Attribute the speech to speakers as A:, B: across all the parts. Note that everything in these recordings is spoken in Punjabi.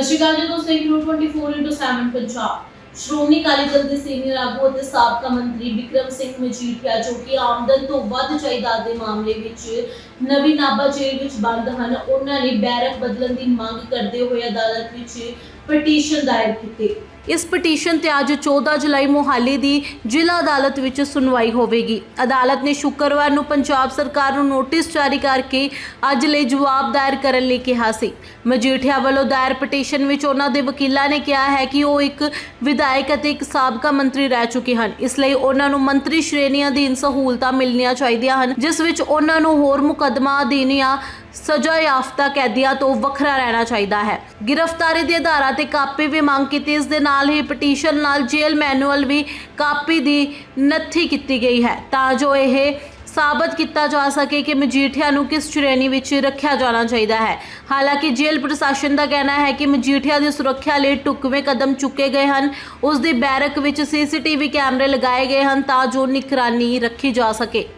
A: ਸਤਿ ਸ਼੍ਰੀ ਅਕਾਲ ਜੀ ਦੋਸਤੋ ਇੱਕ 24/7 ਪੰਜਾਬ। ਸ਼੍ਰੋਮਣੀ ਅਕਾਲੀ ਦਲ ਦੇ ਸੀਨੀਅਰ ਆਗੂ ਅਤੇ ਸਾਬਕਾ ਮੰਤਰੀ ਵਿਕਰਮ ਸਿੰਘ ਮਜੀਠੀਆ ਜੋ ਕਿ ਆਮਦਨ ਤੋਂ ਵੱਧ ਜਾਇਦਾਦ ਦੇ ਮਾਮਲੇ ਵਿੱਚ ਨਵੀਂ ਨਾਭਾ ਜੇਲ੍ਹ ਵਿੱਚ ਬੰਦ ਹਨ। ਉਹਨਾਂ ਨੇ ਬੈਰਕ ਬਦਲਣ ਦੀ ਮੰਗ ਕਰਦੇ ਹੋਏ ਅਦਾਲਤ ਵਿੱਚ ਪਟੀਸ਼ਨ ਦਾਇਰ ਕੀਤੀ। ਇਸ ਪਟੀਸ਼ਨ ਤੇ ਅੱਜ 14 ਜੁਲਾਈ ਮੋਹਾਲੀ ਦੀ ਜ਼ਿਲ੍ਹਾ ਅਦਾਲਤ ਵਿੱਚ ਸੁਣਵਾਈ ਹੋਵੇਗੀ। ਅਦਾਲਤ ਨੇ ਸ਼ੁੱਕਰਵਾਰ ਨੂੰ ਪੰਜਾਬ ਸਰਕਾਰ ਨੂੰ ਨੋਟਿਸ ਜਾਰੀ ਕਰਕੇ ਅੱਜ ਲਈ ਜਵਾਬ ਦਾਇਰ ਕਰਨ ਲਈ ਕਿਹਾ ਸੀ। ਮਜੀਠੀਆ ਵੱਲੋਂ ਦਾਇਰ ਪਟੀਸ਼ਨ ਵਿੱਚ ਉਹਨਾਂ ਦੇ ਵਕੀਲਾਂ ਨੇ ਕਿਹਾ ਹੈ ਕਿ ਉਹ ਇੱਕ ਵਿਧਾਇਕ ਅਤੇ ਇੱਕ ਸਾਬਕਾ ਮੰਤਰੀ ਰਹਿ ਚੁੱਕੇ ਹਨ। ਇਸ ਲਈ ਉਹਨਾਂ ਨੂੰ ਮੰਤਰੀ ਸ਼੍ਰੇਣੀਆਂ ਅਧੀਨ ਸਹੂਲਤਾਂ ਮਿਲਣੀਆਂ ਚਾਹੀਦੀਆਂ ਹਨ, ਜਿਸ ਵਿੱਚ ਉਹਨਾਂ ਨੂੰ ਹੋਰ ਮੁਕੱਦਮਾ ਅਧੀਨ ਜਾਂ ਸਜ਼ਾ ਯਾਫਤਾ ਕੈਦੀਆਂ ਤੋਂ ਵੱਖਰਾ ਰਹਿਣਾ ਚਾਹੀਦਾ ਹੈ। ਗ੍ਰਿਫਤਾਰੀ ਦੇ ਆਧਾਰਾਂ ਤੇ ਕਾਪੀ ਵੀ ਮੰਗ ਕੀਤੀ, ਇਸ ਦੇ ਨਾਲ ਹੀ ਪਟੀਸ਼ਨ ਨਾਲ ਜੇਲ੍ਹ ਮੈਨੂਅਲ ਵੀ ਕਾਪੀ ਦੀ ਨੱਥੀ ਕੀਤੀ ਗਈ ਹੈ। ਤਾਂ ਜੋ ਇਹ ਸਾਬਤ ਕੀਤਾ ਜਾ ਸਕੇ ਕਿ ਮਜੀਠੀਆ ਨੂੰ ਕਿਸ ਸ਼੍ਰੇਣੀ ਵਿੱਚ ਰੱਖਿਆ ਜਾਣਾ ਚਾਹੀਦਾ ਹੈ। ਹਾਲਾਂਕਿ ਜੇਲ੍ਹ ਪ੍ਰਸ਼ਾਸਨ ਦਾ ਕਹਿਣਾ ਹੈ ਕਿ ਮਜੀਠੀਆ ਦੀ ਸੁਰੱਖਿਆ ਲਈ ਟੁਕਵੇਂ ਕਦਮ ਚੁੱਕੇ ਗਏ ਹਨ। ਉਸ ਦੀ ਬੈਰਕ ਵਿੱਚ ਸੀਸੀਟੀਵੀ ਕੈਮਰੇ ਲਗਾਏ ਗਏ ਹਨ ਤਾਂ ਜੋ ਨਿਗਰਾਨੀ ਰੱਖੀ ਜਾ ਸਕੇ।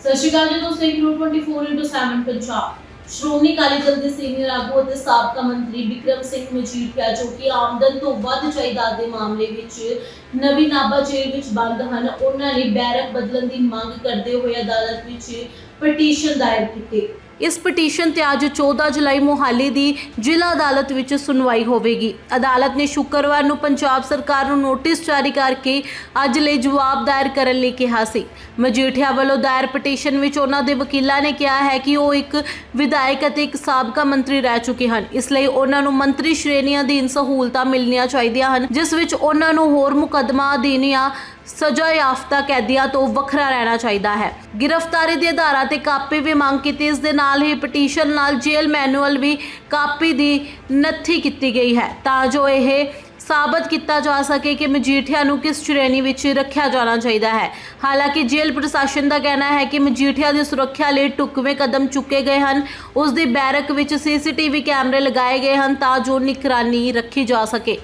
A: ਸਤਿ ਸ਼੍ਰੀ ਅਕਾਲ ਜੀ ਦੋਸਤੋ ਇੱਕ ਨੂੰ 24/7 ਪੰਜਾਬ। ਸ਼੍ਰੋਮਣੀ ਅਕਾਲੀ ਦਲ ਦੇ ਸੀਨੀਅਰ ਆਗੂ ਅਤੇ ਸਾਬਕਾ ਮੰਤਰੀ ਵਿਕਰਮ ਸਿੰਘ ਮਜੀਠੀਆ ਜੋ ਕਿ ਆਮਦਨ ਤੋਂ ਵੱਧ ਜਾਇਦਾਦ ਦੇ ਮਾਮਲੇ ਵਿੱਚ ਨਵੀਂ ਨਾਭਾ ਜੇਲ੍ਹ ਵਿੱਚ ਬੰਦ ਹਨ, ਉਹਨਾਂ ਨੇ ਬੈਰਕ ਬਦਲਣ ਦੀ ਮੰਗ ਕਰਦੇ ਹੋਏ ਅਦਾਲਤ ਵਿੱਚ ਪਟੀਸ਼ਨ ਦਾਇਰ ਕੀਤੀ। ਇਸ ਪਟੀਸ਼ਨ ਤੇ ਅੱਜ 14 ਜੁਲਾਈ ਮੋਹਾਲੀ ਦੀ ਜ਼ਿਲ੍ਹਾ ਅਦਾਲਤ ਵਿੱਚ ਸੁਣਵਾਈ ਹੋਵੇਗੀ। ਅਦਾਲਤ ਨੇ ਸ਼ੁੱਕਰਵਾਰ ਨੂੰ ਪੰਜਾਬ ਸਰਕਾਰ ਨੂੰ ਨੋਟਿਸ ਜਾਰੀ ਕਰਕੇ ਅੱਜ ਲਈ ਜਵਾਬ ਦਾਇਰ ਕਰਨ ਲਈ ਕਿਹਾ ਸੀ। ਮਜੀਠੀਆ ਵੱਲੋਂ ਦਾਇਰ ਪਟੀਸ਼ਨ ਵਿੱਚ ਉਹਨਾਂ ਦੇ ਵਕੀਲਾਂ ਨੇ ਕਿਹਾ ਹੈ ਕਿ ਉਹ ਇੱਕ ਵਿਧਾਇਕ ਅਤੇ ਇੱਕ ਸਾਬਕਾ ਮੰਤਰੀ ਰਹਿ ਚੁੱਕੇ ਹਨ। ਇਸ ਲਈ ਉਹਨਾਂ ਨੂੰ ਮੰਤਰੀ ਸ਼੍ਰੇਣੀਆਂ ਅਧੀਨ ਸਹੂਲਤਾਂ ਮਿਲਣੀਆਂ ਚਾਹੀਦੀਆਂ ਹਨ, ਜਿਸ ਵਿੱਚ ਉਹਨਾਂ ਨੂੰ ਹੋਰ ਮੁਕੱਦਮਾ ਅਧੀਨ ਜਾਂ ਸਜ਼ਾ ਯਾਫਤਾ ਕੈਦੀਆਂ ਤੋਂ ਵੱਖਰਾ ਰਹਿਣਾ ਚਾਹੀਦਾ ਹੈ। ਗ੍ਰਿਫਤਾਰੀ ਦੇ ਆਧਾਰਾਂ ਤੇ ਕਾਪੀ ਵੀ ਮੰਗ ਕੀਤੀ। ਇਸ ਦੇ ਨਾਲ ਹੀ ਪਟੀਸ਼ਨ ਨਾਲ ਜੇਲ੍ਹ ਮੈਨੂਅਲ ਵੀ ਕਾਪੀ ਦੀ ਨੱਥੀ ਕੀਤੀ ਗਈ ਹੈ। ਤਾਂ ਜੋ ਇਹ ਸਾਬਤ ਕੀਤਾ ਜਾ ਸਕੇ ਕਿ ਮਜੀਠੀਆ ਨੂੰ ਕਿਸ ਸ਼੍ਰੇਣੀ ਵਿੱਚ ਰੱਖਿਆ ਜਾਣਾ ਚਾਹੀਦਾ ਹੈ। ਹਾਲਾਂਕਿ ਜੇਲ੍ਹ ਪ੍ਰਸ਼ਾਸਨ ਦਾ ਕਹਿਣਾ ਹੈ ਕਿ ਮਜੀਠੀਆ ਦੀ ਸੁਰੱਖਿਆ ਲਈ ਟੁਕਵੇਂ ਕਦਮ ਚੁੱਕੇ ਗਏ ਹਨ। ਉਸ ਦੀ ਬੈਰਕ ਵਿੱਚ ਸੀਸੀਟੀਵੀ ਕੈਮਰੇ ਲਗਾਏ ਗਏ ਹਨ ਤਾਂ ਜੋ ਨਿਗਰਾਨੀ ਰੱਖੀ ਜਾ ਸਕੇ।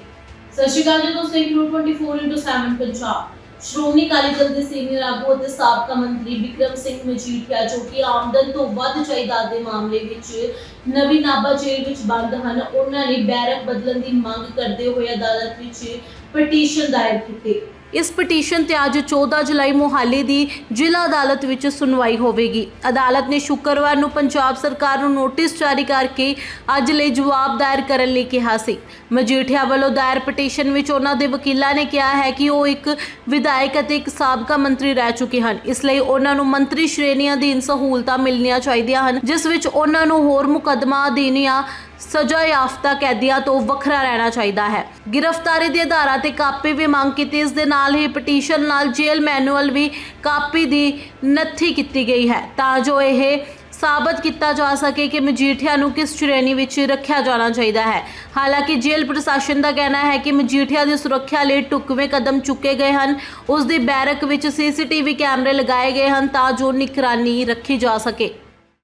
A: ਸਤਿ ਸ਼੍ਰੀ ਅਕਾਲ ਜੀ ਦੋਸਤੋ 24/7 ਪੰਜਾਬ। ਸ਼੍ਰੋਮਣੀ ਅਕਾਲੀ ਦਲ ਦੇ ਸੀਨੀਅਰ ਆਗੂ ਅਤੇ ਸਾਬਕਾ ਮੰਤਰੀ ਵਿਕਰਮ ਸਿੰਘ ਮਜੀਠੀਆ, ਜੋ ਕਿ ਆਮਦਨ ਤੋਂ ਵੱਧ ਜਾਇਦਾਦ ਦੇ ਮਾਮਲੇ ਵਿੱਚ ਨਵੀਂ ਨਾਭਾ ਜੇਲ੍ਹ ਵਿੱਚ ਬੰਦ ਹਨ, ਉਹਨਾਂ ਨੇ ਬੈਰਕ ਬਦਲਣ ਦੀ ਮੰਗ ਕਰਦੇ ਹੋਏ ਅਦਾਲਤ ਵਿੱਚ ਪਟੀਸ਼ਨ ਦਾਇਰ ਕੀਤੀ। ਇਸ ਪਟੀਸ਼ਨ ਤੇ ਅੱਜ 14 ਜੁਲਾਈ ਮੋਹਾਲੀ ਦੀ ਜ਼ਿਲ੍ਹਾ ਅਦਾਲਤ ਵਿੱਚ ਸੁਣਵਾਈ ਹੋਵੇਗੀ। ਅਦਾਲਤ ਨੇ ਸ਼ੁੱਕਰਵਾਰ ਨੂੰ ਪੰਜਾਬ ਸਰਕਾਰ ਨੂੰ ਨੋਟਿਸ ਜਾਰੀ ਕਰਕੇ ਅੱਜ ਲਈ ਜਵਾਬ ਦਾਇਰ ਕਰਨ ਲਈ ਕਿਹਾ ਸੀ। ਮਜੀਠੀਆ ਵੱਲੋਂ ਦਾਇਰ ਪਟੀਸ਼ਨ ਵਿੱਚ ਉਹਨਾਂ ਦੇ ਵਕੀਲਾਂ ਨੇ ਕਿਹਾ ਹੈ ਕਿ ਉਹ ਇੱਕ ਵਿਧਾਇਕ ਅਤੇ ਇੱਕ ਸਾਬਕਾ ਮੰਤਰੀ ਰਹਿ ਚੁੱਕੇ ਹਨ। ਇਸ ਲਈ ਉਹਨਾਂ ਨੂੰ ਮੰਤਰੀ ਸ਼੍ਰੇਣੀਆਂ ਅਧੀਨ ਸਹੂਲਤਾਂ ਮਿਲਣੀਆਂ ਚਾਹੀਦੀਆਂ ਹਨ, ਜਿਸ ਵਿੱਚ ਉਹਨਾਂ ਨੂੰ ਹੋਰ ਮੁਕੱਦਮਾ ਅਧੀਨ ਜਾਂ ਸਜ਼ਾ ਯਾਫਤਾ ਕੈਦੀਆਂ ਤੋਂ ਵੱਖਰਾ ਰਹਿਣਾ ਚਾਹੀਦਾ ਹੈ। ਗ੍ਰਿਫਤਾਰੀ ਦੇ ਆਧਾਰਾਂ ਤੇ ਕਾਪੀ ਵੀ ਮੰਗ ਕੀਤੀ। ਇਸ ਦੇ ਨਾਲ ਹੀ ਪਟੀਸ਼ਨ ਨਾਲ ਜੇਲ੍ਹ ਮੈਨੂਅਲ ਵੀ ਕਾਪੀ ਦੀ ਨੱਥੀ ਕੀਤੀ ਗਈ ਹੈ। ਤਾਂ ਜੋ ਇਹ ਸਾਬਤ ਕੀਤਾ ਜਾ ਸਕੇ ਕਿ ਮਜੀਠੀਆ ਨੂੰ ਕਿਸ ਸ਼੍ਰੇਣੀ ਵਿੱਚ ਰੱਖਿਆ ਜਾਣਾ ਚਾਹੀਦਾ ਹੈ। ਹਾਲਾਂਕਿ ਜੇਲ੍ਹ ਪ੍ਰਸ਼ਾਸਨ ਦਾ ਕਹਿਣਾ ਹੈ ਕਿ ਮਜੀਠੀਆ ਦੀ ਸੁਰੱਖਿਆ ਲਈ ਟੁਕਵੇਂ ਕਦਮ ਚੁੱਕੇ ਗਏ ਹਨ। ਉਸ ਦੀ ਬੈਰਕ ਵਿੱਚ ਸੀਸੀਟੀਵੀ ਕੈਮਰੇ ਲਗਾਏ ਗਏ ਹਨ ਤਾਂ ਜੋ ਨਿਗਰਾਨੀ ਰੱਖੀ ਜਾ ਸਕੇ।